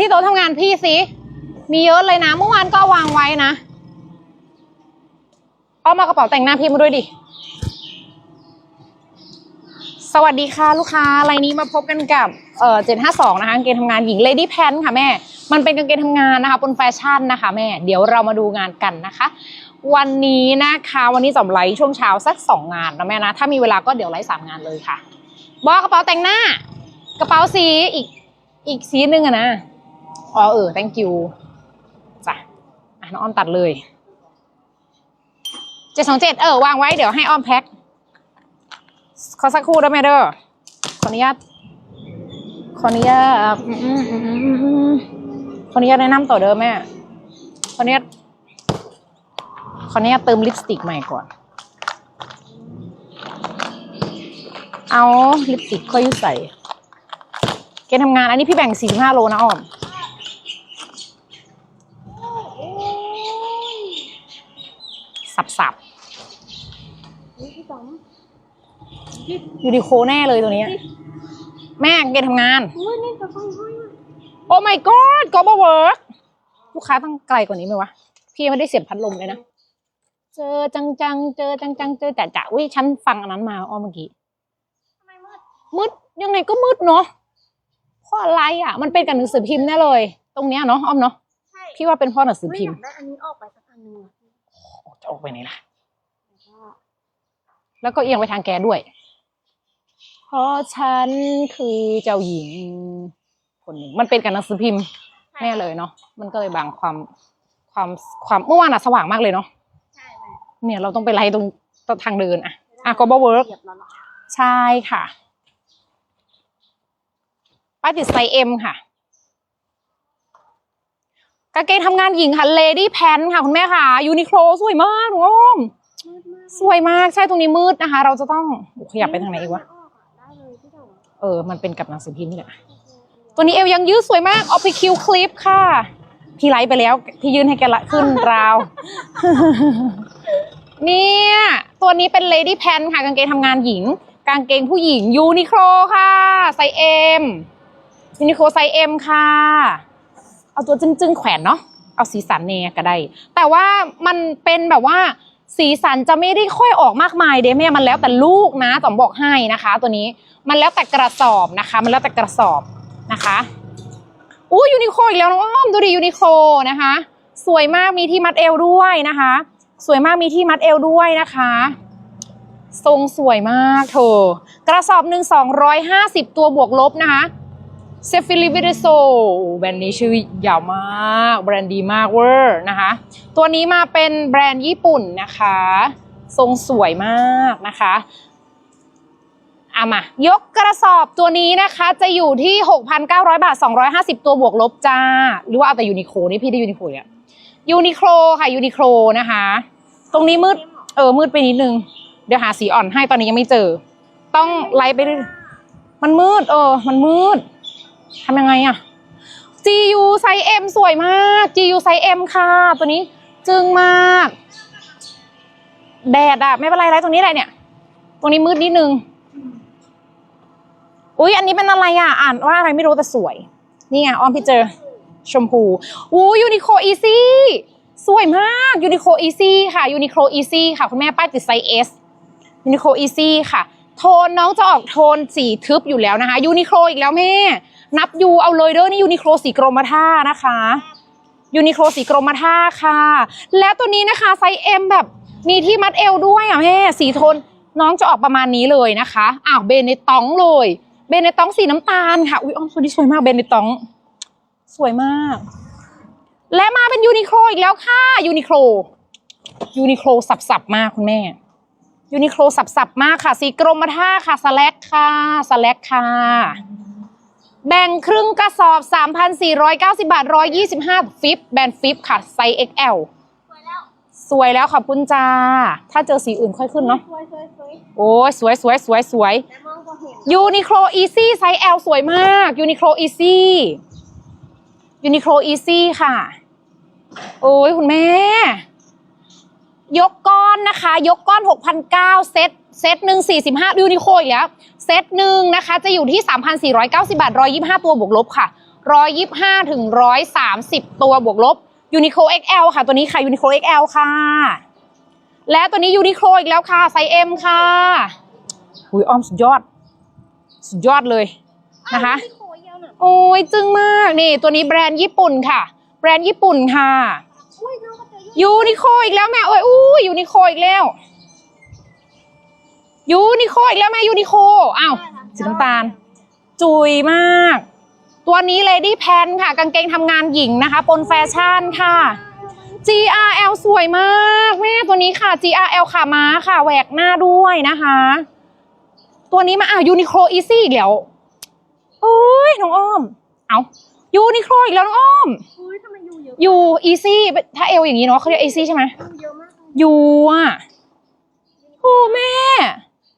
ที่โต๊ะทำงานพี่สิมีเยอะเลยนะ เมื่อวานก็วางไว้นะเอามากระเป๋าแต่งหน้าพี่มาด้วยดิ สวัสดีค่ะลูกค้าไรายนี้มาพบกันกับเอ่อ752นะคะกางเกงทำงานหญิง Lady Pant ค่ะแม่ มันเป็นกางเกงทำงานนะคะบนแฟชั่นนะคะแม่ เดี๋ยวเรามาดูงานกันนะคะ วันนี้นะคะวันนี้จอมไลฟ์ช่วงเช้าสักสองงานนะแม่นะ ถ้ามีเวลาก็เดี๋ยวไลฟ์สามงานเลยค่ะ บอกระเป๋าแต่งหน้า กระเป๋าสีอีกอีกสีหนึ่งอะนะ อ๋อเออ thank you จ้ะอะน้องอ้อมตัดเลยเจ็ดสองเจ็ดเออ วางไว้เดี๋ยวให้อ้อมแพ็คขอสักครู่ได้ไหมเด้อขออนุญาตขออนุญาตขออนุญาตแนะนำต่อเด้อแม่ขออนุญาตขออนุญาตเติมลิปสติกใหม่ก่อน เอาลิปสติกค่อยยุใส่ เกณฑ์ทำงานอันนี้พี่แบ่ง 45 โลนะอ้อม สับสับพี่ต๋อมยูนิโคแน่เลยตัวเนี้ยแม่เกณฑ์ทำงาน อุ้ยนี่กระเป๋าห้อยอะโอ้ my god ก็บเวิร์กลูกค้าต้องไกลกว่านี้ไหมวะ พี่ยังไม่ได้เสียบพัดลมเลยนะ เจอจังจังๆเจอจังจังๆเจอจ่าจ่าอุ้ยฉันฟังอันนั้นมาอ้อมเมื่อกี้ ทำไมมืดมืดยังไงก็มืดเนาะเพราะอะไรอะ มันเป็นกับหนังสือพิมพ์แน่เลย ตรงเนี้ยเนาะอ้อมเนาะใช่พี่ว่าเป็นเพราะหนังสือไม่พิอมยาพ์กได้อันนี้ออกไปสักอันหนึงอะ จะออกไปไหนล่ะแต่ว่าแล้วก็เอียงไปทางแกด้วย เพราะฉันคือเจ้าหญิง คนหนึ่งมันเป็นกับหนังสือพิมพ์แน่เลยเนาะมันก็เลยบางความความความเมื่อวานอะสว่างมากเลยเนาะใช่แม่เนี่ยเราต้องไปไล่ตรงตรงทางเดินอะอะก็บเวิร์กเหยียบแล้วเหรอใช่ค่ะป้ายติดไซส์เอ็มค่ะ กางเกงทำงานหญิงค่ะเลดี้แพนค่ะคุณแม่ค่ะยูนิโคลสวยมากหนูอ้อมมืดมากสวยมากใช่ตรงนี้มืดนะคะ เราจะต้องโอ้ขยับไปทางไหนอีกวะออกอะได้เลยพี่ต๋อมเออ มันเป็นกับหนังสือพิมพ์นี่แหละตัวนี้เอวยังยืดสวยมากเอาไปคิวคลิปค่ะ พี่ไลฟ์ไปแล้วพี่ยืนให้แกละขึ้นราวเนี่ยตัวนี้เป็น Lady p a n ค่ะกางเกงทำงานหญิง กางเกงผู้หญิงยูนิโคลค่ะไซส์เอ็มยูนิโคลไซส์เอ็มค่ะ เอาตัวจึ้งๆแขวนเนาะเอาสีสันเนี่ยก็ได้ แต่ว่ามันเป็นแบบว่าสีสันจะไม่ได้ค่อยออกมากมายเด้แม่มันแล้วแต่ลูกนะจอมบอกให้นะคะ ตัวนี้มันแล้วแต่กระสอบนะคะ มันแล้วแต่กระสอบนะคะอู้ยูนิโคอีกแล้วน้องอ้อมดูดิยูนิโคนะคะ สวยมากมีที่มัดเอวด้วยนะคะ สวยมากมีที่มัดเอวด้วยนะคะ ทรงสวยมากเธอกระสอบหนึ่งสองร้อยห้าสิบตัวบวกลบนะคะ เซฟิลิวิเดโซแบรนด์นี้ชื่อยาวมาก แบรนด์ดีมากเวอร์นะคะ ตัวนี้มาเป็นแบรนด์ญี่ปุ่นนะคะ ทรงสวยมากนะคะอามายกกระสอบตัวนี้นะคะจะอยู่ที่ 6,900 บาท 250 ตัวบวกลบจ้า หรือว่าเอาแต่ยูนิโคนี่พี่ได้ยูนิโคเนี่ยยูนิโคลค่ะยูนิโคลนะคะ ตรงนี้มืด เออมืดไปนิดนึง เดี๋ยวหาสีอ่อนให้ตอนนี้ยังไม่เจอ ต้องไล่ไปเรื่อยมันมืด เออ มันมืด ทำยังไงอะ GU ไซส์ M สวยมาก GU ไซส์ M ค่ะ ตัวนี้จึงมาก แดดอะไม่เป็นไรไรตรงนี้แหละเนี่ย ตรงนี้มืดนิดนึง อุ๊ยอันนี้เป็นอะไรอะอ่านว่าอะไรไม่รู้แต่สวย นี่ไงอ้อมพี่เจอ ชมพูอู้ยูนิโคอีซี่สวยมากยูนิโคอีซี่ค่ะยูนิโคอีซี่ค่ะ คุณแม่ป้ายติดไซส์ S ยูนิโคอีซี่ค่ะ โทนน้องจะออกโทนสีทึบอยู่แล้วนะคะยูนิโคอีกแล้วแม่ นับยูเอาเลยเด้อนี่ยูนิโคสีกรมท่านะคะยูนิโคสีกรมท่าค่ะ แล้วตัวนี้นะคะไซส์ M แบบมีที่มัดเอวด้วยอะแม่สีโทนน้องจะออกประมาณนี้เลยนะคะอ้าวเบนในตองเลย เบนในตองสีน้ำตาลค่ะอุ้ยอ้อมตัวนี้สวยมากเบนในตอง สวยมาก และมาเป็นยูนิโคลอีกแล้วค่ะยูนิโคลยูนิโคลสับๆมากคุณแม่ยูนิโคลสับๆมากค่ะสีกรมท่าค่ะสแลกค่ะสแลกค่ะ แบ่งครึ่งกระสอบ 3,490 บาท 125 ฟิป แบรนด์ฟิปค่ะ ไซส์ XL สวยแล้วสวยแล้วขอบคุณจ้า ถ้าเจอสีอื่นค่อยขึ้นเนาะ สวยสวยสวยโอ้ยสวยสวยสวยสวยแต่มองก็เห็นยูนิโคลอีซี่ไซส์ L สวยมากยูนิโคลอีซี่ยูนิโคลอีซี่ค่ะ โอ้ยคุณแม่ ยกก้อนนะคะ ยกก้อน 6,900เซต เซตหนึ่ง45ยูนิโคอีกแล้ว เซตหนึ่งนะคะ จะอยู่ที่ 3,490 บาท 125 ตัวบวกลบค่ะร้อยยี่ห้าถึงร้อยสามสิบตัวบวกลบยูนิโค XL ค่ะ ตัวนี้ค่ะยูนิโค XL ค่ะ และตัวนี้ยูนิโคอีกแล้วค่ะ ไซส์ M ค่ะหุยอ้อมสุดยอด สุดยอดเลยนะคะที่โคเยอะน่ะโอ้ยจึงมากนี่ ตัวนี้แบรนด์ญี่ปุ่นค่ะ แบรนด์ญี่ปุ่นค่ะอุ้ยน้องก็เจออยู่ยูนิโคอีกแล้วแม่โอ้ยอู้ยูนิโคอีกแล้ว ยูนิโคอีกแล้วแม่ยูนิโคอ้าวสีน้ำตาล จุยมาก ตัวนี้ Lady p a n ค่ะ กางเกงทำงานหญิงนะคะ ปนแฟชั่นค่ะ GRL สวยมากแม่ตัวนี้ค่ะ GRL ขาม้าค่ะแหวกหน้าด้วยนะคะ ตัวนี้มาอ้าวยูนิโคอีซี่อีกแล้วโอ้ยน้องอ้อม เอายูนิโคอีกแล้วน้องอ้อมอุ้ยทำไมยูเยอะยูอีซี่ถ้าเอลอย่างนี้เนาะเขาเรียกอีซี่ใช่ไหมยูเยอะมากเลยยูอะโอ้แม่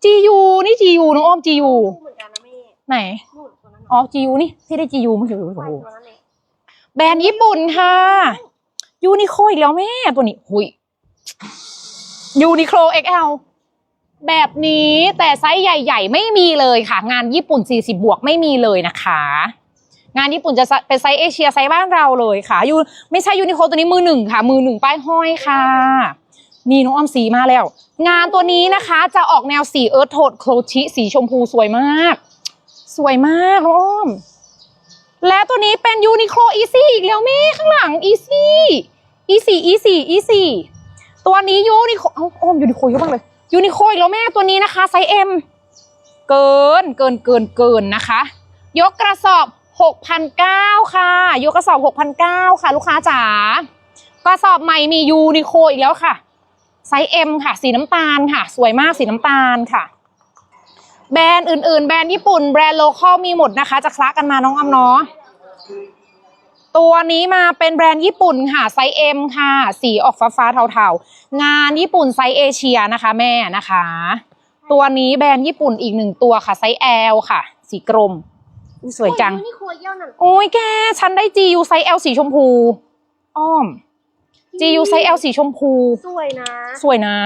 จียูนี่จียูน้องอ้อมจียูเหมือนกันนะแม่ไหนนู่นตัวนั้นอ๋อจียูนี่ที่ได้จียูมันคือโอ้ใช่โหตัวนั้นเองแบรนด์ญี่ปุ่นค่ะ ยูนิโคอีกแล้วแม่ตัวนี้หุยยูนิโค XL แบบนี้แต่ไซส์ใหญ่ ๆ ไม่มีเลยค่ะ งานญี่ปุ่น 40 บวกไม่มีเลยนะคะ งานญี่ปุ่นจะเป็นไซส์เอเชียไซส์บ้านเราเลยค่ะยูไม่ใช่ยูนิโคตัวนี้มือหนึ่งค่ะ มือหนึ่งป้ายห้อยค่ะ นี่น้องอ้อมสีมาแล้ว งานตัวนี้นะคะจะออกแนวสีเอิร์ธโทนโครชิสีชมพูสวยมาก สวยมากน้องอ้อม และตัวนี้เป็นยูนิโคลอีซี่อีกแล้วแม่ข้างหลังอีซี่อีซี่อีซี่อีซี่ตัวนี้ยูนิโคเอ้าอ้อมยูนิโคลเยอะมากเลยยูนิโคอีกแล้วแม่ตัวนี้นะคะไซส์เอ็มเกินเกินเกินเกินนะคะ ยกกระสอบ6,900ค่ะ ยกกระสอบ6,900ค่ะ ลูกค้าจ๋ากระสอบใหม่มียูนิโคอีกแล้วค่ะ ไซส์ M ค่ะ สีน้ำตาลค่ะ สวยมากสีน้ำตาลค่ะ แบรนด์อื่นๆ แบรนด์ญี่ปุ่น แบรนด์โลคอลมีหมดนะคะ จะคละกันมาน้องอำเนาะตัวนี้มาเป็นแบรนด์ญี่ปุ่นค่ะ ไซส์ M ค่ะ สีออกฟ้าฟ้าๆเทาๆ งานญี่ปุ่นไซส์เอเชียนะคะ แม่นะคะ ตัวนี้แบรนด์ญี่ปุ่นอีกหนึ่งตัวค่ะ ไซส์ L ค่ะ สีกรมอุ๊ยสวยจังนี่โคเยอะน่ะโอ้ยแก ฉันได้ GU ไซส์ L สีชมพู อ้อม GU ไซส์ L สีชมพู สวยนะ สวยนะ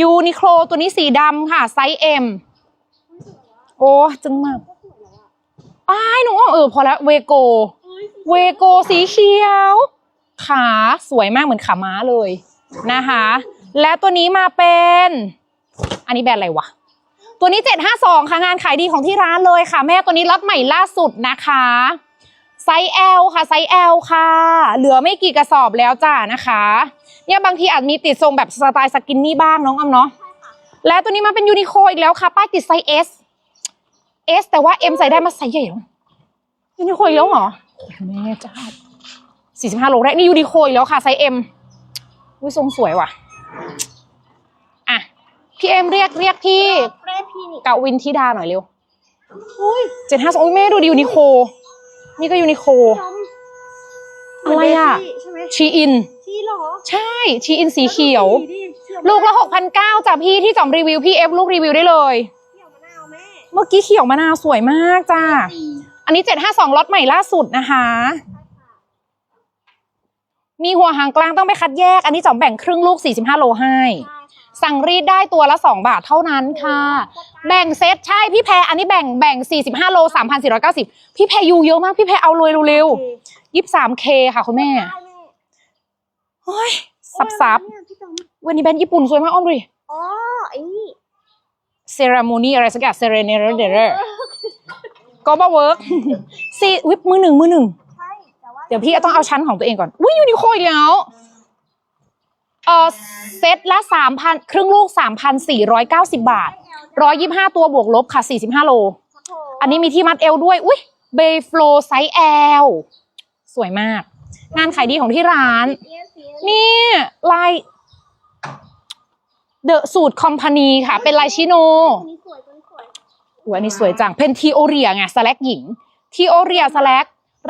ยูนิโคลตัวนี้สีดำค่ะไซส์ M โอ้จึงมากอ้ายหนูว่าเออพอแล้วเวโก เวโกสีเขียว ขาสวยมากเหมือนขาม้าเลยนะคะ และตัวนี้มาเป็น อันนี้แบรนด์อะไรวะ ตัวนี้ 752 ค่ะงานขายดีของที่ร้านเลยค่ะ แม่ตัวนี้ล็อตใหม่ล่าสุดนะคะ ไซส์ L ค่ะไซส์ L ค่ะ เหลือไม่กี่กระสอบแล้วจ้านะคะ เนี่ยบางทีอาจมีติดทรงแบบสไตล์สกินนี่บ้างน้องอำเนาะและตัวนี้มาเป็นยูนิโคอีกแล้วค่ะ ป้ายติดไซส์ S S แต่ว่า M ใส่ได้มาไซส์ใหญ่แล้วยูนิโคอีกแล้วเหรอโอ้โหแม่เจ้า45โลแรกนี่ยูนิโคอีกแล้วค่ะไซส์ M อุ้ยทรงสวยว่ะอะพี่เอ็มเรียกเรียกพี่เฟรพีนิกกาวินทิดาหน่อยเร็วเจ็ดห้าสองแม่ดูดิยูนิโค นี่ก็ยูนิโคอะไรอะใช่ไหมชีอิน ชีเหรอ ใช่ชีอินสีเขียวดีดิเขียว ลูกละหกพันเก้าจ้ะพี่ที่จอมรีวิวพี่เอฟลูกรีวิวได้เลยเขียวมะนาวแม่เมื่อกี้เขียวมะนาวสวยมากจ้า อันนี้เจ็ดห้าสองล็อตใหม่ล่าสุดนะคะ มีหัวหางกลางต้องไปคัดแยก อันนี้จอมแบ่งครึ่งลูก45โลให้ สั่งรีดได้ตัวละ 2 บาทเท่านั้นค่ะ แบ่งเซตใช่พี่แพรอันนี้แบ่งแบ่ง 45 โล 3,490 พี่แพรยูเยอะมาก พี่แพรเอาเลยเร็วๆ 23K ค่ะคุณแม่ได้แม่เฮ้ยซับซับโอ้ยเนี่ยพี่จอมวันนี้แบรนด์ญี่ปุ่นสวยมากอ้อมดูดิอ๋อไอ้นี่เซรามูนี่อะไรสักอย่างเซเรเนเรเดเรก็บเวิร์กซีวิปมือหนึ่งมือหนึ่งใช่แต่ว่าเดี๋ยวพี่ต้องเอาชั้นของตัวเองก่อนอุ้ยยูนิโคอีกแล้ว เออเซตละสามพันครึ่งลูกสามพันสี่ร้อยเก้าสิบาทร้อยยี่ห้าตัวบวกลบค่ะสี่สิบห้าโลครับผมอันนี้มีที่มัดเอวด้วย อุ้ยเบย์โฟลไซส์ L สวยมาก งานขายดีของที่ร้านเนี่ยสีนี่ลายเดอะสูตรคอมพานีค่ะ เป็นลายชิโนตัวนี้สวยตัวนี้สวยอุ้ยอันนี้สวยจัง เป็นทีโอเรียไงสแลกหญิง ทีโอเรียสแลก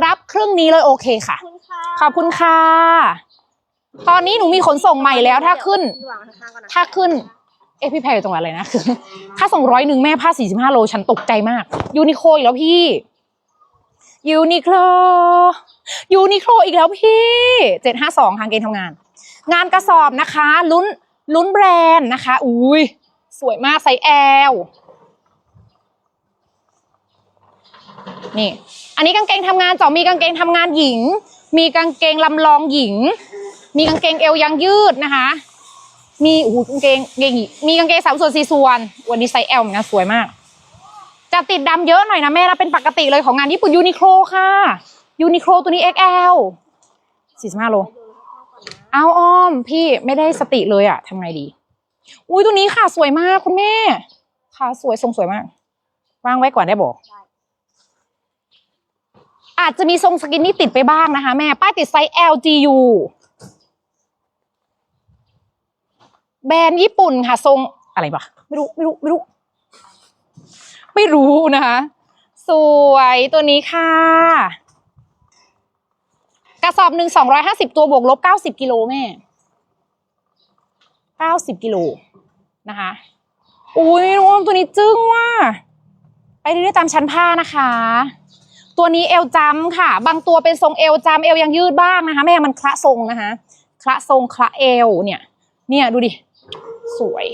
รับครึ่งนี้เลยโอเคค่ะ ขอบคุณค่ะขอบคุณค่ะ ตอนนี้หนูมีขนส่งใหม่แล้วถ้าขึ้นวางข้างๆก่อนนะถ้าขึ้น เอะพี่แพรอยู่จังหวัดอะไรนะคือถ้าส่งร้อยหนึ่งแม่ผ้าสี่สิบห้าโลฉันตกใจมาก ยูนิโคอีกแล้วพี่ ยูนิโคลยูนิโคลอีกแล้วพี่เจ็ดห้าสองทางเกณฑ์ทำงาน งานกระสอบนะคะลุ้นลุ้นแบรนด์นะคะ อุ้ยสวยมากไซส์ L นี่ อันนี้กางเกงทำงานจอมีกางเกงทำงานหญิง มีกางเกงลำลองหญิง มีกางเกงเอวยางยืดนะคะ มีโอ้โหกางเกงเกงมีกางเกงสามส่วนสี่ส่วนวันนี้ไซส์ L เหมือนกันสวยมาก จะติดดำเยอะหน่อยนะแม่แล้วเป็นปกติเลยของงานญี่ปุ่นยูนิโคลค่ะยูนิโคลตัวนี้ XL 45โล เอาอ้อมพี่ไม่ได้สติเลยอะทำไงดี อุ้ยตัวนี้ค่ะสวยมากคุณแม่ ค่ะสวยทรงสวยมากวางไว้ก่อนได้บอก อาจจะมีทรงสกินนี่ติดไปบ้างนะคะ แม่ ป้ายติดไซส์ LGU แบรนด์ญี่ปุ่นค่ะ ทรงอะไรปะไม่รู้ไม่รู้ไม่รู้ ไม่รู้นะคะ สวยตัวนี้ค่ะ กระสอบหนึ่งสองร้อยห้าสิบตัวบวกลบเก้าสิบกิโลแม่เก้าสิบกิโลนะคะอุ้ยน้องออมตัวนี้จึ้งว่ะไปเรื่อยๆตามชั้นผ้านะคะ ตัวนี้เอวจำค่ะ บางตัวเป็นทรงเอวจำเอวยังยืดบ้างนะคะ แม่มันคละทรงนะคะ คละทรงคละเอวเนี่ย เนี่ยดูดิ สวย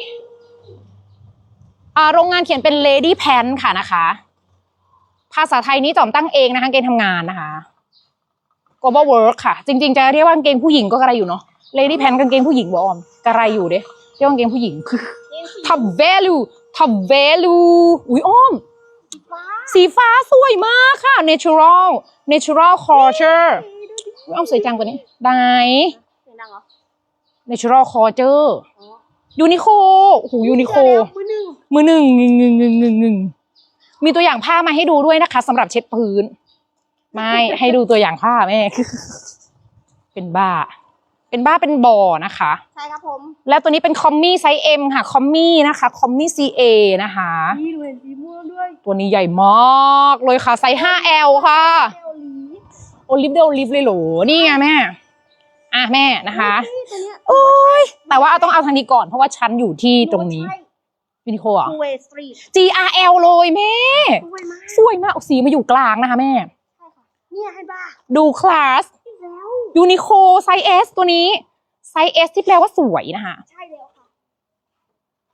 อ่าโรงงานเขียนเป็น lady pant ค่ะนะคะ ภาษาไทยนี้จอมตั้งเองนะคะเกณฑ์ทำงานนะคะ global work ค่ะ จริง ๆ จะเรียกว่ากางเกงผู้หญิงก็กระไรอยู่เนาะ lady pant กางเกงผู้หญิงบอมกระไรอยู่เด้เรียกว่ากางเกงผู้หญิง top value top value อุ้ยอ้อมฟ้าสีฟ้าสวยมากค่ะ natural natural culture อุ๊ยอ้อมสวยจังกว่านี้ไหนเสียงดังเหรอ natural culture อ๋อ ยูนิโคโอ้โหยูนิโคมือหนึ่งมือหนึ่งงึงงึงงึงงึงงึงมีตัวอย่างผ้ามาให้ดูด้วยนะคะสำหรับเช็ดพื้น ไม่ให้ดูตัวอย่างผ้าแม่เป็นบ้า เป็นบ้าเป็นบ่อนะคะ ใช่ครับผม แล้วตัวนี้เป็นคอมมี่ไซส์ M ค่ะ คอมมี่นะคะคอมมี่ CA นะคะนี่เลยสีม่วงด้วย ตัวนี้ใหญ่มากเลยค่ะไซส์ 5L ค่ะเอลลีโอลิฟเดโอลิฟเลยเหรอนี่ไงแม่ อะแม่นะคะนี่ตัวเนี้ยโอ้ยแต่ว่าเอาต้องเอาทางนี้ก่อน เพราะว่าฉันอยู่ที่ตรงนี้วินิโคอะทูเวสตรีท GRL เลยแม่ สวยมากสวยมากเอาสีมาอยู่กลางนะคะแม่ใช่ค่ะเนี่ยให้บ้าดูคลาสอีกแล้วยูนิโคไซส์ S ตัวนี้ ไซส์ S ที่แปลว่าสวยนะคะ ใช่แล้วค่ะ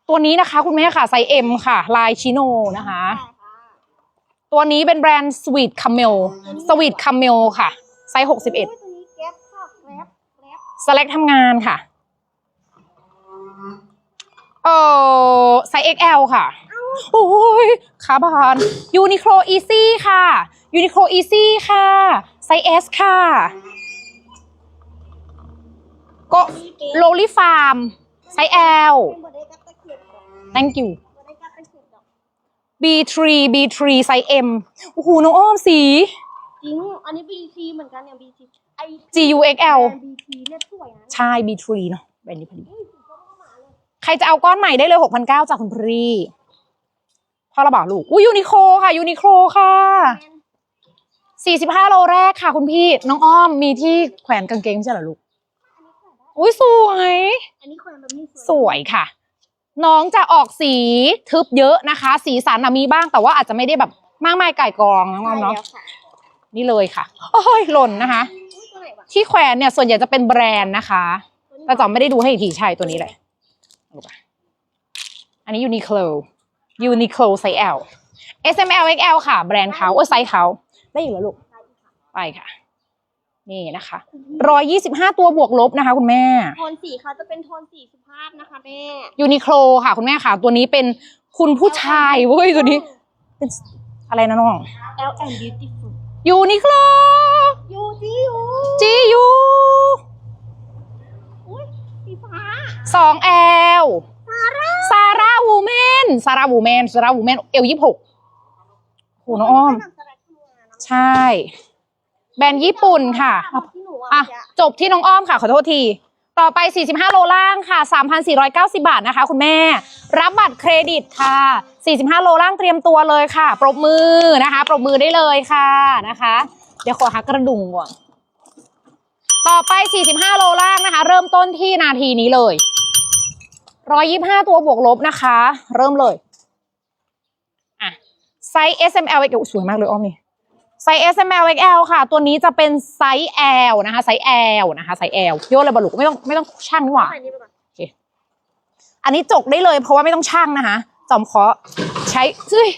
ตัวนี้นะคะคุณแม่ค่ะ ไซส์ M ค่ะ ลายชิโนนะคะใช่ค่ะตัวนี้เป็นแบรนด์ Sweet Camel Sweet Camel ค่ะ ไซส์61โอ้ยตัวนี้แก๊ปค่ะแก๊ปแก๊ป สแลกทำงานค่ะ เออไซส์ XL ค่ะ โอ้ยขาบานยูนิโคลอีซี่ค่ะยูนิโคลอีซี่ค่ะ ไซส์ S ค่ะ ก็โลลี่ฟาร์ม ไซส์ L เป็นบดได้กับตะเกียบดอก thank you บดได้กับตะเกียบดอก B3 B3 ไซส์ M โอ้โห น้องอ้อมสี จริง อันนี้ BT เหมือนกันเนี่ย BT ไอ GUXL แบรนด์ BT เนี่ยสวยนะใช่ B3 เนาะแบรนด์นี้พอดีอุ้ยสีส้มเข้ามาเลยใครจะเอาก้อนใหม่ได้เลย 6,900จากคุณพรีพ่อระบาลูก อุ้ยยูนิโคค่ะ ยูนิโคค่ะแมน45 โลแรกค่ะ คุณพี่ น้องอ้อมมีที่แขวนกางเกงใช่เหรอลูก อุ้ยสวยอันนี้แขวนแบบนี้สวยค่ะ น้องจะออกสีทึบเยอะนะคะ สีสันน่ะมีบ้างแต่ว่าอาจจะไม่ได้แบบมากมายไก่กองน้องอ้อมเนาะใช่แล้วค่ะนี่เลยค่ะ โอ้ยหล่นนะคะ ที่แขวนเนี่ยส่วนใหญ่จะเป็นแบรนด์นะคะแต่จอมไม่ได้ดูให้อีกทีใช่ตัวนี้เลยเอาไปอันนี้ยูนิโคลยูนิโคลไซส์ L S M L X L ค่ะ แบรนด์เขาโอ้ยไซส์เขาได้อยู่แล้วลูกไปค่ะ นี่นะคะร้อยยี่สิบห้าตัวบวกลบนะคะ คุณแม่ โทนสีเขาจะเป็นโทนสีสุภาพนะคะแม่ยูนิโคลค่ะ คุณแม่ค่ะ ตัวนี้เป็นคุณผู้ชายเว้ยตัวนี้ เป็นอะไรนะน้อง L and beautiful ยูนิโคลยูจิยูจียูอุ้ยสีฟ้าสองแอลซาร่าวูแมนซาร่าวูแมนซาร่าวูแมนเอลยี่หกโหน้องอ้อม ใช่ แบรนด์ญี่ปุ่นค่ะที่หนูอะอะ จบที่น้องอ้อมค่ะ ขอโทษที ต่อไป 45 โลล่างค่ะ 3,490 บาทนะคะ คุณแม่ รับบัตรเครดิตค่ะ 45 โลล่างเตรียมตัวเลยค่ะ ปรบมือนะคะ ปรบมือได้เลยค่ะนะคะ เดี๋ยวขอหากระดุงก่อน ต่อไป 45 โลล่างนะคะ เริ่มต้นที่นาทีนี้เลย 125 ตัวบวกลบนะคะ เริ่มเลย อะ ไซส์ S M L X สวยมากเลยอ้อมนี่ ไซส์ S M L X L ค่ะ ตัวนี้จะเป็นไซส์ L นะคะ ไซส์ L นะคะ ไซส์ L โยนเลยบอลลูกไม่ต้องไม่ต้องช่างนี่หว่าใส่นี่ไปก่อนอันนี้จกได้เลยเพราะว่าไม่ต้องช่างนะคะ จอมขอใช้เฮ้ย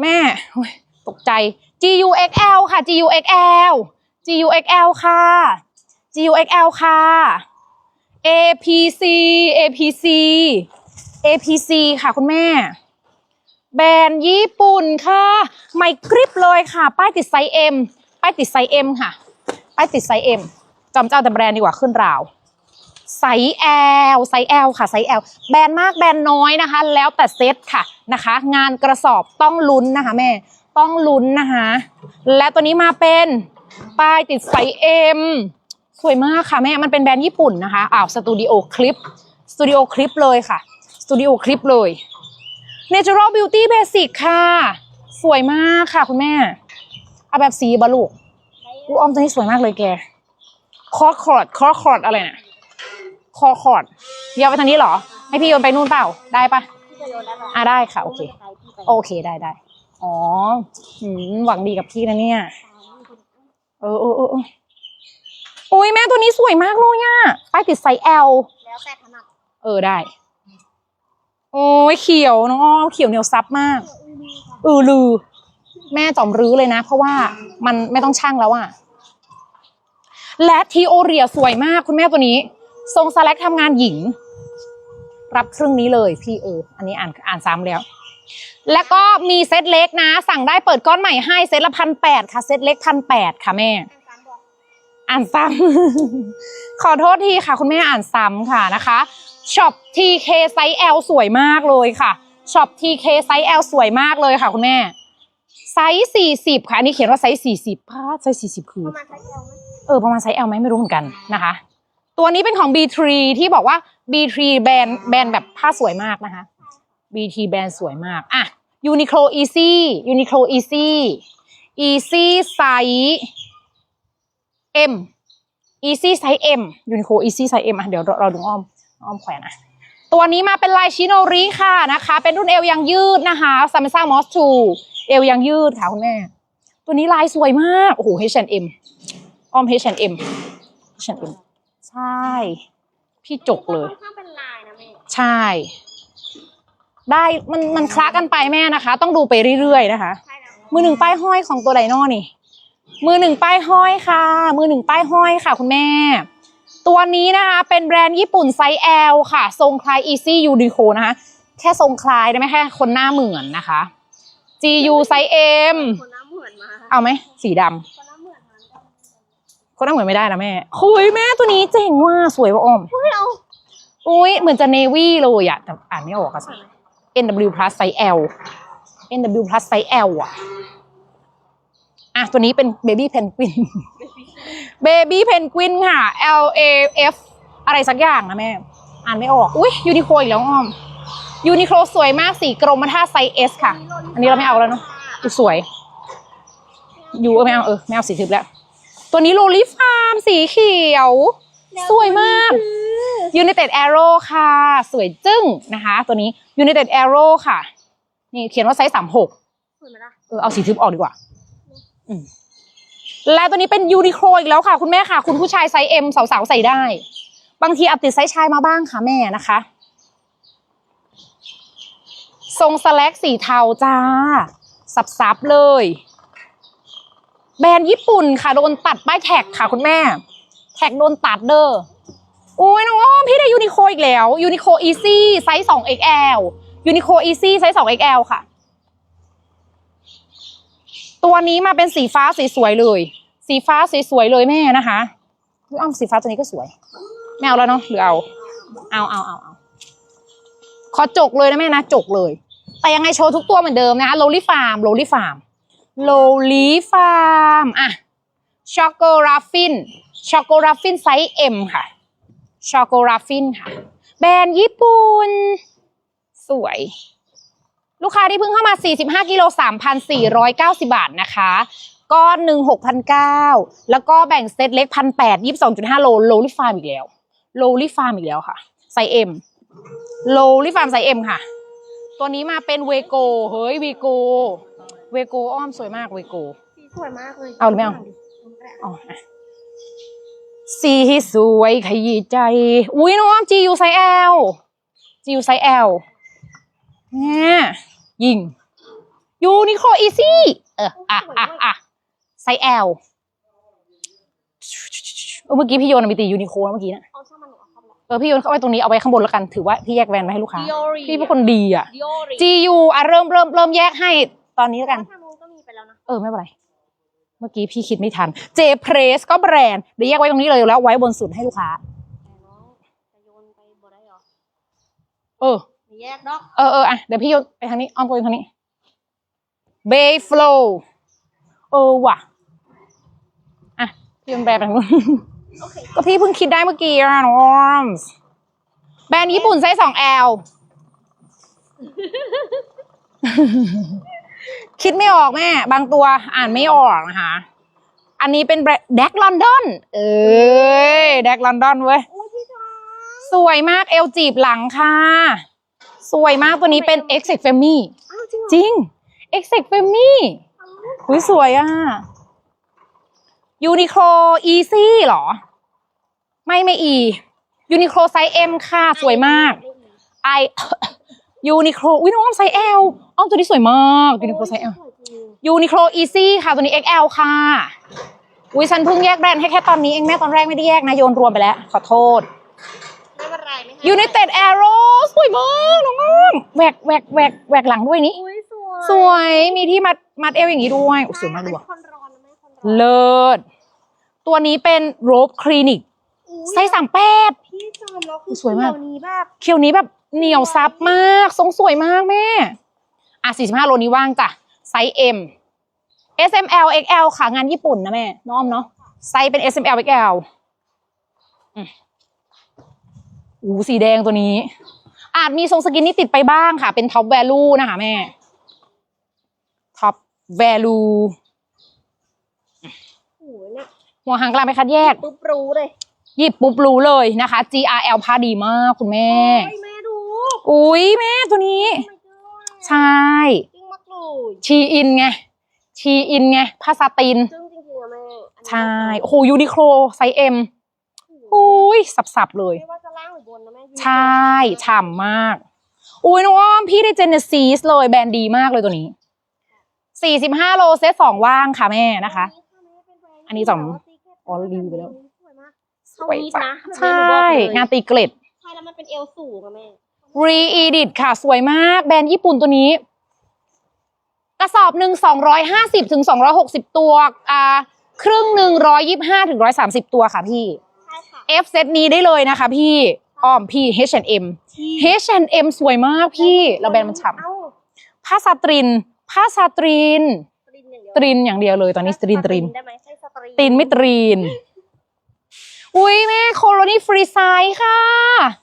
แม่โอ๊ยตกใจ GUXL ค่ะ GUXL GUXL ค่ะ GUXL ค่ะ APC APC APC ค่ะคุณแม่ แบรนด์ญี่ปุ่นค่ะ ไมกริปเลยค่ะ ป้ายติดไซส์ M ป้ายติดไซส์ M ค่ะ ป้ายติดไซส์ M จำเจ้าแต่แบรนด์ดีกว่าขึ้นราวไซส์ L ไซส์ L ค่ะไซส์ L แบรนด์มากแบรนด์น้อยนะคะ แล้วแต่เซตค่ะนะคะ งานกระสอบต้องลุ้นนะคะแม่ ต้องลุ้นนะคะ และตัวนี้มาเป็นป้ายติดไซส์ M สวยมากค่ะแม่ มันเป็นแบรนด์ญี่ปุ่นนะคะอ้าวสตูดิโอคลิปสตูดิโอคลิปเลยค่ะสตูดิโอคลิปเลย Natural Beauty Basic ค่ะ สวยมากค่ะคุณแม่ เอาแบบสีบาลูกอูออมตัวนี้สวยมากเลยแก คอร์คอร์ด คอร์คอร์ดอะไรน่ะคอร์คอร์ดเดี๋ยวไปทางนี้เหรอ ให้พี่โยนไปนู่นเปล่า ได้ปะพี่จะโยนได้ไหมอะได้ค่ะ โอเคไม่ป็นไรพี่ไปโอเคได้ได้ อ๋อหืมหวังดีกับพี่นะเนี่ยเออเออเออเออโอ้ยแม่ตัวนี้สวยมากเลยอะป้ายติดไซส์ L แล้วแต่ถนัดเออได้ โอ้ยเขียวน้องอ้อมเขียวเหนียวซับมากเออลือ แม่จอมรื้อเลยนะ เพราะว่ามันไม่ต้องช่างแล้วอะและทีโอเรียสวยมากคุณแม่ตัวนี้ ทรงสแลกทำงานหญิง รับครึ่งนี้เลยพี่เออ อันนี้อ่านอ่านซ้ำแล้ว แล้วก็มีเซตเล็กนะ สั่งได้เปิดก้อนใหม่ให้เซตละพันแปดค่ะ เซตเล็กพันแปดค่ะแม่ อ่านซ้ำ ขอโทษทีค่ะ คุณแม่อ่านซ้ำค่ะนะคะช็อป TK ไซส์ L สวยมากเลยค่ะช็อป TK ไซส์ L สวยมากเลยค่ะ คุณแม่ไซส์สี่สิบค่ะอันนี้เขียนว่าไซส์สี่สิบพาดไซส์สี่สิบคือประมาณไซส์เอลไหมเออประมาณไซส์ L ไหมไม่รู้เหมือนกันนะคะ ตัวนี้เป็นของ B3 ที่บอกว่า B3 แบรนด์แบรนด์แบบผ้าสวยมากนะคะ B3 แบรนด์สวยมากอะ Uniqlo Easy Uniqlo Easy Easy ไซส์ M Easy ไซส์ M Uniqlo Easy ไซส์ M อะเดี๋ยวเราเราดูอ้อมอ้อมแขวนอะตัวนี้มาเป็นลายชิโนริค่ะนะคะ เป็นรุ่นเอวยังยืดนะคะซามิซ่ามอสทูเอวยังยืดค่ะคุณแม่ ตัวนี้ลายสวยมาก โอ้โห H&M อ้อม H&M H&M ใช่ พี่จกเลยค่อนข้างเป็นลายนะแม่ใช่ ได้มันมันคล้ากันไปแม่นะคะ ต้องดูไปเรื่อยๆนะคะใช่แล้วมือหนึ่งป้ายห้อยของตัวไดโน่นี่ มือหนึ่งป้ายห้อยค่ะ มือหนึ่งป้ายห้อยค่ะ คุณแม่ ตัวนี้นะคะเป็นแบรนด์ญี่ปุ่นไซส์ L ค่ะ ทรงคล้าย Easy Uniqlo นะคะ แค่ทรงคล้ายได้ไหมแค่คนหน้าเหมือนนะคะ GU ไซส์ M คนน้ำเหมือนมาเอาไหมสีดำคนน้ำเหมือนมาคนหน้าเหมือนไม่ได้นะแม่คุยแม่ตัวนี้เจ๋งว่ะสวยว่ะออมเฮ้ยเอาอุ้ยเหมือนจะเนวี่เลยอะแต่อ่านไม่ออกอะสิ NW plus ไซส์ L NW plus ไซส์ L อะ อะตัวนี้เป็น Baby Penguin Baby Penguin ค่ะ L A F อะไรสักอย่างนะแม่ อ่านไม่ออก อุ้ยยูนิโคอีกแล้วอ้อมยูนิโคสวยมากสีกรมท่าไซส์ S ค่ะ อันนี้เราไม่เอาแล้วเนาะดูสวย ยูเออไม่เอาเออไม่เอาสีทึบแล้ว ตัวนี้โลลิฟาร์มสีเขียว สวยมาก United Arrow ค่ะ สวยจึ้งนะคะ ตัวนี้ United Arrow ค่ะ นี่เขียนว่าไซส์สามหกเหมือนไหมล่ะเออเอาสีทึบออกดีกว่าอืม และตัวนี้เป็นยูนิโคลอีกแล้วค่ะ คุณแม่ค่ะ คุณผู้ชายไซส์ M สาวๆใส่ได้ บางทีอัปติดไซส์ชายมาบ้างค่ะแม่นะคะ ทรงสแลกสีเทาจ้า สับๆเลย แบรนด์ญี่ปุ่นค่ะ โดนตัดป้ายแท็กค่ะคุณแม่ แท็กโดนตัดเด้อโอ้ยน้องอ้อมพี่ได้ยูนิโคอีกแล้วยูนิโคอีซี่ไซส์ 2XL ยูนิโคอีซี่ไซส์ 2XL ค่ะ ตัวนี้มาเป็นสีฟ้าสวยเลย สีฟ้าสวยเลยแม่นะคะอ้อมสีฟ้าตัวนี้ก็สวยไม่เอาแล้วเนาะหรือเอา เอาเอาเอาเอาขอจกเลยนะแม่นะจกเลย แต่ยังไงโชว์ทุกตัวเหมือนเดิมนะคะโลลี่ฟาร์มโลลี่ฟาร์มโลลี่ฟาร์มอะช็อกโกราฟินช็อกโกราฟินไซส์ M ค่ะช็อกโกราฟินค่ะ แบรนด์ญี่ปุ่น สวย ลูกค้าที่เพิ่งเข้ามา 45กิโล3,490 บาทนะคะก้อนหนึ่ง6,900แล้วก็แบ่งเซตเล็ก1,800 22.5โลโลลิฟาร์มอีกแล้วโลลิฟาร์มอีกแล้วค่ะไซส์ M โลลิฟาร์มไซส์ M ค่ะ ตัวนี้มาเป็นเวโกเฮ้ยเวโกเวโกอ้อมสวยมากเวโกสีสวยมากเลยเอาหรือไม่เอาอ๋ออะสีสวยขยี้ใจ อุ้ยน้องอ้อม GU ไซส์ L GU ไซส์ L เนี่ยยิง ยูนิโคอีซี่เอออะอะอะไซส์ L เออเมื่อกี้พี่โยนไปตียูนิโคแล้วเมื่อกี้นะเอาช่างมันหนูเอาเข้าไปแล้วเออพี่โยนเข้าไปตรงนี้เอาไว้ข้างบนแล้วกันถือว่าพี่แยกแวนไว้ให้ลูกค้า Diori พี่เป็นคนดีอะดิโอรี GU อะเริ่มเริ่มเริ่มแยกให้ตอนนี้แล้วกันทางนู้นก็มีไปแล้วนะเออไม่เป็นไรเมื่อกี้พี่คิดไม่ทัน J Press ก็แบรนด์เดี๋ยวแยกไว้ตรงนี้เลยแล้วไว้บนสุดให้ลูกค้าแต่น้องจะโยนไปบ่ได้เหรอเออไม่ แยกดอกเออเอออะเดี๋ยวพี่โยนไปทางนี้อ้อมไปทางนี้ Bay Flow เออว่ะอะพี่โยนแบรนด์ไปทางนู้นโอเคก็พี่เพิ่งคิดได้เมื่อกี้อะน้องออมส์แบรนด์ญี่ปุ่นไซส์สอง L คิดไม่ออกแม่ บางตัวอ่านไม่ออกนะคะ อันนี้เป็นแบรนด์แดกลอนดอน เอ้ยแดกลอนดอนเว้ยอุ้ยพี่จ๋าสวยมากเอลจีบหลังค่ะ สวยมากตัวนี้เป็น e x e c f a m i อ้าวจริงเหรอจริง e x e c f a m i อ้าวหุยสวยอะยูนิโคลอีซี่หรอ ไม่ไม่อียูนิโคลไซส์ M ค่ะ สวยมากไอยูนิโคลอุ้ยน้องอ้อมไซส์ L อ้อมตัวนี้สวยมากยูนิโคลไซส์ L สวยจริงยูนิโคลอีซี่ค่ะ ตัวนี้ XL ค่ะ อุ้ยฉันเพิ่งแยกแบรนด์ให้แค่ตอนนี้เองแม่ตอนแรกไม่ได้แยกนะ โยนรวมไปแล้ว ขอโทษ ไม่เป็นไรไม่ให้ยู i นเต็ดแอโร่สวยมากน้องอ้อมแหวกแหวกแหวกแหวกหลังด้วยนี่ อุ้ยสวยสวยมีที่มัดมัดเอวอย่างนี้ด้วยโอ้สวยมากเลยว่ะคนร้อนนะแม่คนร้อนเลิศตัวนี้เป็นโรบคลินิกอุ๊ยไซส์สามแปด พี่จอมแล้วคือสวยมาก เดี๋นี้แบบเคียวนี้แบบเหนียวซับมาก ทรงสวยมากแม่ อะ45 โลนี้ว่างจ้ะ ไซส์ M S M L X L ค่ะงานญี่ปุ่นนะแม่ น้องอ้อมเนาะ ไซส์เป็น S M L X L อืมอู้สีแดงตัวนี้ อาจมีทรงสกินนี่ติดไปบ้างค่ะ เป็นท็อปแวลูนะคะแม่ ท็อปแวลูโอ้ยเนี่ยหัวหางกลางไปคัดแยก ปุ๊บรู้เลยหยิบปุ๊บรู้เลยนะคะ G R L พาดีมากคุณแม่ โอ้ยแม่ดูอุ้ยแม่ตัวนี้โอ้ my god ใช่จริงมากเลยชีอินไง ชีอินไงผ้าซาติน จึ้งจริงๆอะแม่อันนี้ใช่ โอ้โหยูนิโคลไซส์เอ็มอุ้ยสับๆเลย ไม่ว่า นนะแม่ใช่ฉ่ำมาก อุ้ยน้องอ้อมพี่ได้เจเนซีสเลยแบรนด์ดีมากเลยตัวนี้45โลเซตสองว่างค่ะแม่นะคะ อันนี้สองอ๋อรีวิวไปแล้วสวยมากสวยจ้ะนะใช่งานตีเกล็ดใช่แล้วมันเป็นเอวสูงอะแม่รีอีดิทค่ะ สวยมาก แบรนด์ญี่ปุ่นตัวนี้ กระสอบหนึ่งสองร้อยห้าสิบถึงสองร้อยหกสิบตัว อ่า ครึ่งหนึ่งร้อยยี่ห้าถึงร้อยสามสิบตัวค่ะพี่ใช่ค่ะ F เซตนี้ได้เลยนะคะพี่ อ้อมพี่ H&M H&M สวยมากพี่แล้วแบรนด์มันฉ่เอ้าำผ้าสตริน ผ้าสตรินตรินอย่างเดียวตรินอย่างเดียวเลยตอนนี้สตรินตรินได้ไหมใช่สตรินตรินไม่ตรินอุ้ยแม่โคโลนี่ฟรีไซส์ค่ะ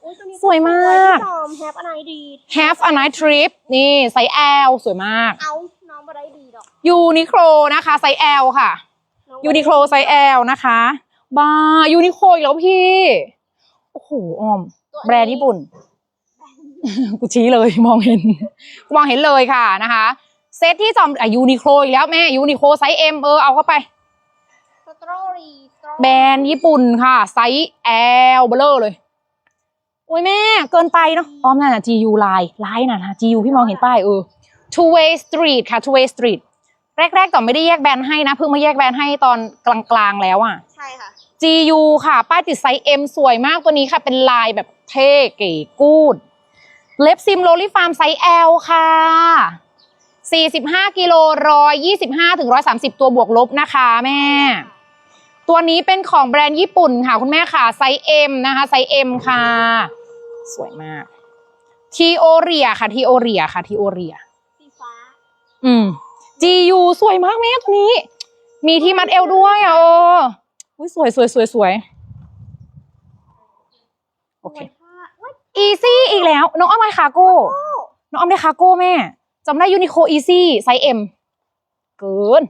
อุ๊ตัวนี้สวยมาก พี่จอมแฮปอะไรดี Have a night trip นี่ไซส์ L สวยมาก เอาน้องมาได้ดีดอกยูนิโคลนะคะไซส์ L ค่ะ น้องยูนิโคลไซส์ L นะคะบายูนิโคลอีกแล้วพี่ โอ้โหออมตัวแบรนด์ญี่ปุ่น กูชี้เลยมองเห็นมองเห็นเลยค่ะนะคะ เซตที่จอมอะยูนิโคลอีกแล้วแม่ยูนิโคลไซส์ M เออเอาเข้าไปสตรอรีสตรอแบรนด์ญี่ปุ่นค่ะ ไซส์ L เบลอเลยโอ้ยแม่เกินไปเนาะอ้อมนั่นน่ะ GU ลายลายน่ะนะ GU พี่มองเห็นป้ายเออ Two Way Street ค่ะ Two Way Street แรกๆต่อไม่ได้แยกแบรนด์ให้นะ เพิ่งมาแยกแบรนด์ให้ตอนกลางๆแล้วอะ ใช่ค่ะ GU ค่ะ ป้ายติดไซส์ M สวยมากตัวนี้ค่ะ เป็นลายแบบเท่เก๋กูด เล็บซิมโรลี่ฟาร์มไซส์ L ค่ะ 45กิโล125ถึง130 ตัวบวกลบนะคะแม่ ตัวนี้เป็นของแบรนด์ญี่ปุ่นค่ะ คุณแม่ค่ะ ไซส์ M นะคะไซส์ M ค่ะ สวยมากทีโอเรียค่ะทีโอเรียค่ะทีโอเรียสีฟ้า อืม GU สวยมากแม่ตัวนี้ มีที่มัดเอวด้วยอะเอ ออุ้ยสวยสวยสวยสวยโอเคสวยค่ะว้ายอีซี่อีกแล้ว น้องอ้อมได้คาร์โก้น้องอ้อมได้คาร์โก้แม่จำได้ยูนิโคอีซี่ไซส์ M เกิน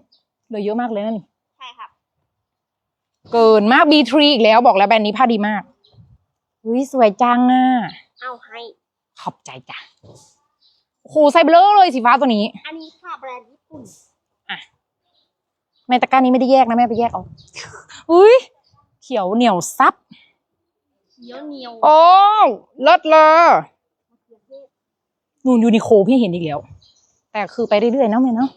เหลือเยอะมากเลยนะนี่ใช่ค่ะเกินมาก B3 อีกแล้วบอกแล้วแบรนด์นี้ผ้าดีมากอุ้ยสวยจังอะเอาให้ขอบใจจ้ะโอ้โหไซเบลอเลยสีฟ้าตัวนี้ อันนี้ค่ะแบรนด์ญี่ปุ่นแม่ตะกร้านี้ไม่ได้แยกนะแม่ไปแยกเอา อุ้ยเขียวเหนียวซับ เขียวเหนียวโอ้เลิศเลยนูนยูนิโคพี่เห็นอีกแล้ว แต่คือไปเรื่อยๆเนาะแม่เนาะ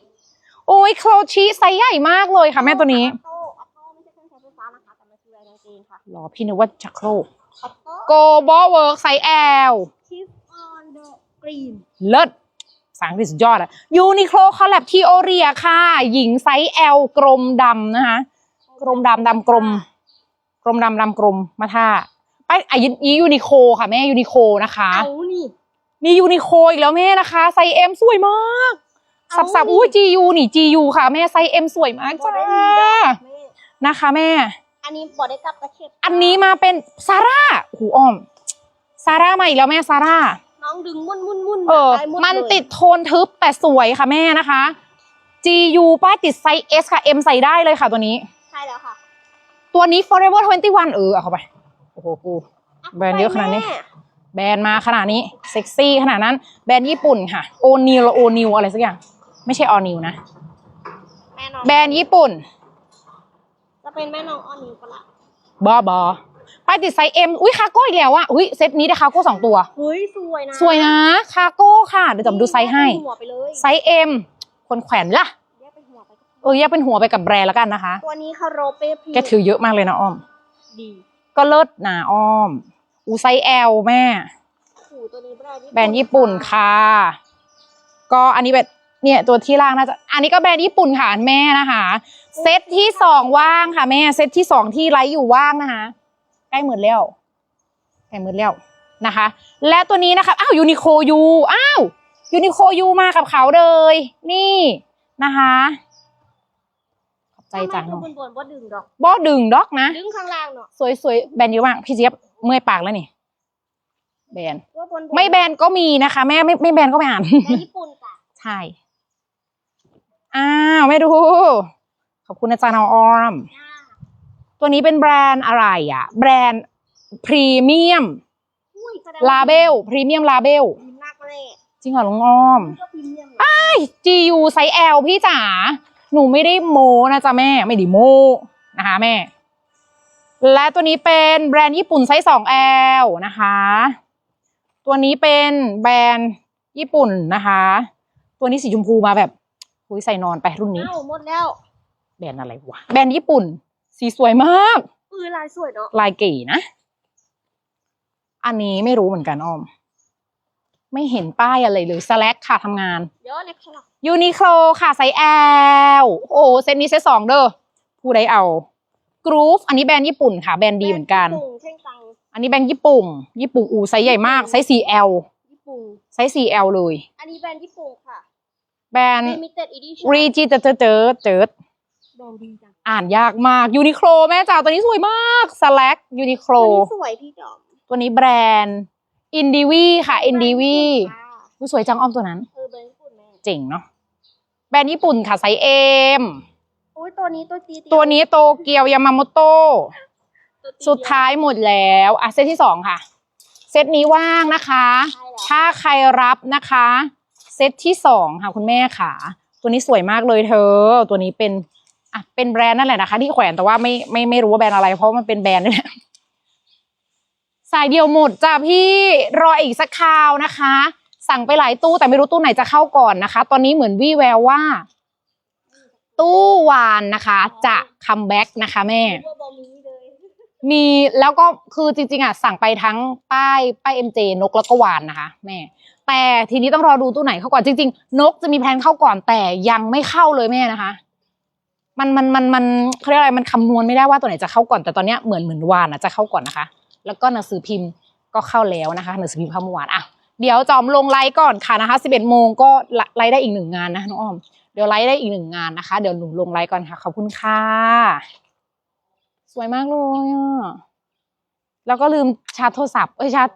โอ้ยโครชิไซส์ใหญ่มากเลยค่ะแม่ตัวนี้ออโต้ออโต้ไม่ใช่เครื่องใช้ไฟฟ้านะคะแต่มันคือแรงกางเกงค่ะหรอพี่นึกว่าชักโครกออโต้โกบอเวิร์กไซส์ L คิฟออนเดอะกรีนเลิศภาษาอังกฤษสุดยอดอะยูนิโคลคอลแลบทีโอเรียค่ะ หญิงไซส์ L กรมดำนะคะ กรมดำดำกรมกรมดำดำกรมมาท่าไปอะยียูนิโคค่ะแม่ยูนิโคนะคะเอานี่นี่ยูนิโคอีกแล้วแม่นะคะไซส์ M สวยมากเอาสับสับอุ้ย GU นี่ GU ค่ะแม่ไซส์ M สวยมากบอจ้าได้มีดอกแม่นะคะแม่ อันนี้บอได้กลับตะเข็บอันนี้มาเป็นซาร่าหูอ้อมซาร่ามาอีกแล้วแม่ซาร่าน้องดึงมุ่นมุ่นมุ่นเออได้หดมันเลยติดโทนทึบแต่สวยค่ะแม่นะคะ GU ป้ายติดไซส์ S ค่ะ M ใส่ได้เลยค่ะตัวนี้ใช่แล้วค่ะ ตัวนี้ Forever 21 เออเอาเข้าไป โอ้โหกู แบรนด์เยอะขนาดนี้แม่แบรนด์มาขนาดนี้ เซ็กซี่ขนาดนั้น แบรนด์ญี่ปุ่นค่ะ โอนิวโอนิวอะไรสักอย่าง ไม่ใช่ออนิวนะ แม่น้องแบรนด์ญี่ปุ่น จะเป็นแม่น้องออนิวปะล่ะบอบอป้ายติดไซส์ M อุ้ยคาโก้อีกแล้วอะอุ้ยเซตนี้ได้คาโก้สองตัว เฮ้ยสวยนะสวยนะ คาโก้ค่ะ เดี๋ยวจะมาดูไซส์ให้แยกเป็นหัวไปเลยไซส์ M คนแขวนล่ะ ออแยกเป็นหัวไปกับแบรนด์แล้วกันนะคะ ตัวนี้คาโรเป้พีแกถือเยอะมากเลยนะอ้อม ดี ก็เลิศหนาอ้อม อูไซส์ L แม่ขู่ตัวนี้แบรนด์ญี่ปุ่นแบรนด์ญี่ปุ่นค่ะ ก็อันนี้แบบเนี่ยตัวที่ล่างน่าจะ อันนี้ก็แบรนด์ญี่ปุ่นค่ะแม่นะคะ เซตที่สองว่างค่ะแม่ เซตที่สองที่ไลฟ์อยู่ว่างนะคะ ใกล้หมดแล้วใกล้หมดแล้วนะคะ และตัวนี้นะคะ อ้าวยูนิโคยู อ้าวยูนิโคยูมากับเขาเลย นี่นะคะขอบ ใจจังทำไมตัวบนๆว่าดึงดอกบอดึงด็อกนะดึงข้างล่างเนาะสวยๆแบรนด์เยอะมากพี่เจี๊ยบเมื่อยปากแล้วนี่แบรนด์ว่าบนๆไม่แบรนด์ก็มีนะคะ แม่ไม่ไม่แบรนด์ก็ไม่อ่านแบรนด์ญี่ปุ่นจ้ะใช่อ้าวไม่ดูขอบคุณอาจารย์น้องออมจ้าตัวนี้เป็นแบรนด์อะไรอะ แบรนด์พรีเมียมอุ้ยแสดงลาเบลพรีเมียมลาเบลดีมากเลยจริงเหรอลุงอ้อมก็พรีเมียม GU ไซส์ L พี่จ๋า หนูไม่ได้โมนะจ๊ะแม่ไม่ได้โมนะคะแม่ และตัวนี้เป็นแบรนด์ญี่ปุ่นไซส์ 2L นะคะ ตัวนี้เป็นแบรนด์ญี่ปุ่นนะคะ ตัวนี้สีชมพูมาแบบหุยใส่นอนไปรุ่นนี้อ้าวหมดแล้ว แบรนด์อะไรวะ แบรนด์ญี่ปุ่น สีสวยมากปืนลายสวยเนาะ ลายเก๋นะ อันนี้ไม่รู้เหมือนกันอ้อม ไม่เห็นป้ายอะไรเลยสแลกค่ะทำงานเยอะเลยค่ะยูนิโคลค่ะไซส์ L โอ้เซตนี้เซตสองเด้อผู้ใดเอากรูฟอันนี้แบรนด์ญี่ปุ่นค่ะแบรนด์ดีเหมือนกันญี่ปุ่เช่นกันอันนี้แบรนด์ญี่ปุ่น ญี่ปุ่นอูไซส์ใหญ่มากไซส์ 4L ญี่ปุ่นไซส์ 4L เลย อันนี้แบรนด์ญี่ปุ่นค่ะ แบรนด์ limited edition รีจีเจอเจอเจอเจอแบรนด์ดีจังอ่านยากมากยูนิโคลแม่จ๋าตัวนี้สวยมากสแลกยูนิโคลตัวนี้สวยพี่จอมตัวนี้แบรนด์ อินดิวีค่ะอินดิวีค่ะสวยจังอ้อมตัวนั้นเออแบรนด์ญี่ปุ่นแม่เจ๋งเนาะแบรนด์ญี่ปุ่นค่ะไซส์เอ็มโอ้ยตัวนี้ตัวตีตัวนี้โตเกียวยามาโมโตตัวตีสุดท้ายหมดแล้วอะเซตที่สองค่ะ เซตนี้ว่างนะคะใช่แล้วถ้าใครรับนะคะ เซตที่สองค่ะคุณแม่ค่ะ ตัวนี้สวยมากเลยเธอ ตัวนี้เป็นอะเป็นแบรนด์นั่นแหละนะคะ ที่แขวนแต่ว่าไม่ไม่ไม่รู้ว่าแบรนด์อะไรเพราะมันเป็นแบรนด์นี่แหละ สายเดียวหมดจ้ะพี่รออีกสักคราวนะคะ สั่งไปหลายตู้แต่ไม่รู้ตู้ไหนจะเข้าก่อนนะคะ ตอนนี้เหมือนวี่แววว่า ตู้วานนะคะ จะคัมแบ็กนะคะแม่มีเลยมีแล้วก็คือจริงๆอะสั่งไปทั้งป้ายป้ายเอ็มเจนกแล้วก็วานนะคะ แม่ แต่ทีนี้ต้องรอดูตู้ไหนเข้าก่อนจริง ๆ นกจะมีแพลนเข้าก่อนแต่ยังไม่เข้าเลยแม่นะคะมันมันมันมันเขาเรียกอะไรมันคำนวณไม่ได้ว่าตัวไหนจะเข้าก่อนแต่ตอนเนี้ยเหมือนเหมือนวานอะจะเข้าก่อนนะคะ แล้วก็หนังสือพิมพ์ก็เข้าแล้วนะคะ หนังสือพิมพ์เข้าเมื่อวานอะเดี๋ยวจอมลงไลฟ์ก่อนค่ะนะคะ11โมงก็ไลฟ์ได้อีกหนึ่งงานนะน้องอ้อมเดี๋ยวไลฟ์ได้อีกหนึ่งงานนะคะ เดี๋ยวหนูลงไลฟ์ก่อนค่ะขอบคุณค่ะ สวยมากเลยอะแล้วก็ลืมชาร์จโทรศัพท์เอ้ยชาร์จ